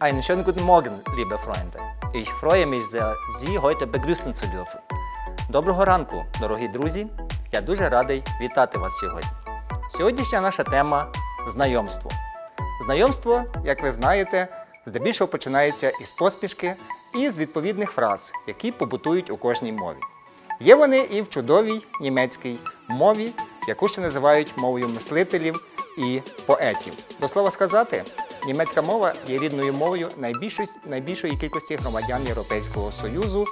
Einen schönen guten Morgen, liebe Freunde. Ich freue mich sehr, Sie heute begrüßen zu dürfen. Доброго ранку, дорогі друзі! Я дуже радий вітати вас сьогодні. Сьогоднішня наша тема знайомство. Знайомство, як ви знаєте, здебільшого починається із поспішки і з відповідних фраз, які побутують у кожній мові. Є вони і в чудовій німецькій мові, яку ще називають мовою мислителів і поетів. До слова сказати, німецька мова є рідною мовою найбільшої, найбільшої кількості громадян Європейського Союзу,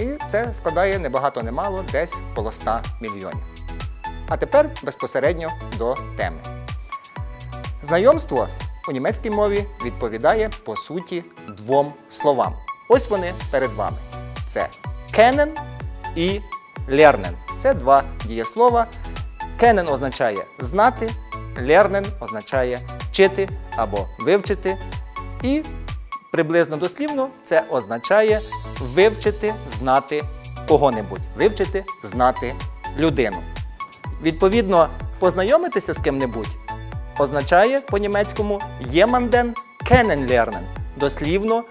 і це складає не багато не мало, десь коло 100 мільйонів. А тепер безпосередньо до теми. Знайомство у німецькій мові відповідає по суті двом словам. Ось вони перед вами. Це kennen і lernen. Це два дієслова. Kennen означає знати, lernen означає вчити або вивчити. І приблизно дослівно це означає вивчити, знати кого-небудь, вивчити, знати людину. Відповідно, познайомитися з ким-небудь означає по-німецькому jemanden kennenlernen. Дослівно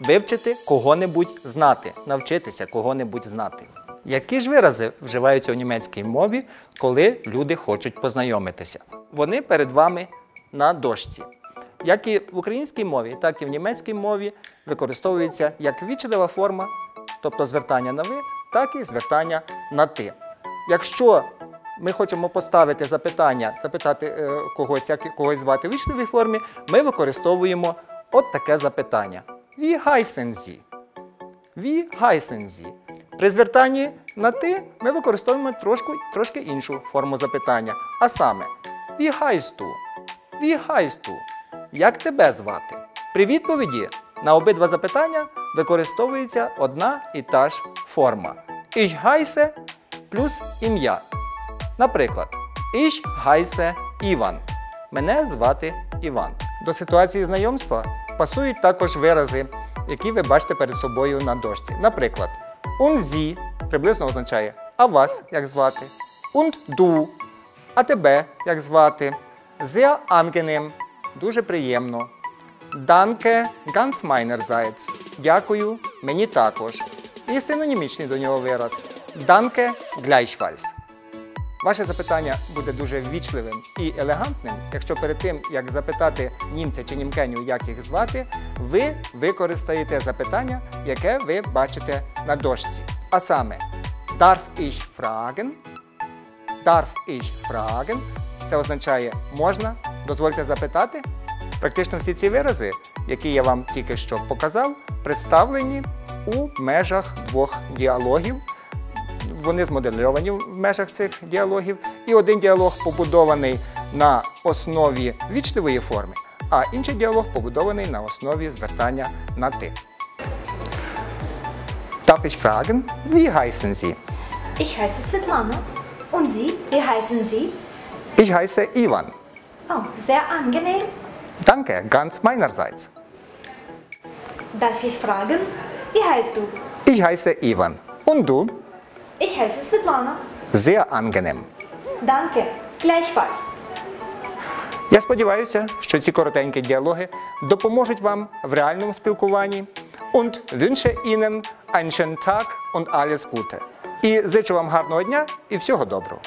вивчити кого-небудь знати, навчитися кого-небудь знати. Які ж вирази вживаються у німецькій мові, коли люди хочуть познайомитися? Вони перед вами на дошці. Як і в українській мові, так і в німецькій мові використовується як вічлива форма, тобто звертання на ви, так і звертання на ти. Якщо ми хочемо поставити запитання, запитати е, когось, як когось звати у вічливій формі, ми використовуємо от таке запитання. Sie? Wie heißen Sie? При звертанні на ти ми використовуємо трошки, трошки іншу форму запитання. А саме Wie heißt du? Як тебе звати? При відповіді на обидва запитання використовується одна і та ж форма. Ich плюс ім'я. Наприклад, Ich Іван. Мене звати Іван. До ситуації знайомства пасують також вирази, які ви бачите перед собою на дошці. Наприклад, Sie приблизно означає а вас як звати, und du, а тебе як звати, sehr angenehm, дуже приємно. Danke, ganz meinerseits. Дякую, мені також. І синонімічний до нього вираз. Danke, gleichfalls. Ваше запитання буде дуже ввічливим і елегантним, якщо перед тим, як запитати німця чи німкеню, як їх звати, ви використаєте запитання, яке ви бачите на дошці. А саме Darf ich fragen? Darf ich fragen? Це означає можна, дозвольте запитати. Практично всі ці вирази, які я вам тільки що показав, представлені у межах двох діалогів вони змодельовані в межах цих діалогів. І один діалог побудований на основі вічливої форми, а інший діалог побудований на основі звертання на ти. Darf ich fragen, wie heißen Sie? Ich heiße Svetlana. Und Sie? Wie heißen Sie? Ich heiße Ivan. Oh, sehr angenehm. Danke, ganz meinerseits. Darf ich fragen? Wie heißt du? Ich heiße Ivan. Und du? Ich heiße Svetlana. Sehr angenehm. Danke. Gleichfalls. Я сподіваюся, що ці коротенькі діалоги допоможуть вам в реальному спілкуванні und wünsche Ihnen einen schönen Tag und alles Gute. І зичу вам гарного дня і всього доброго.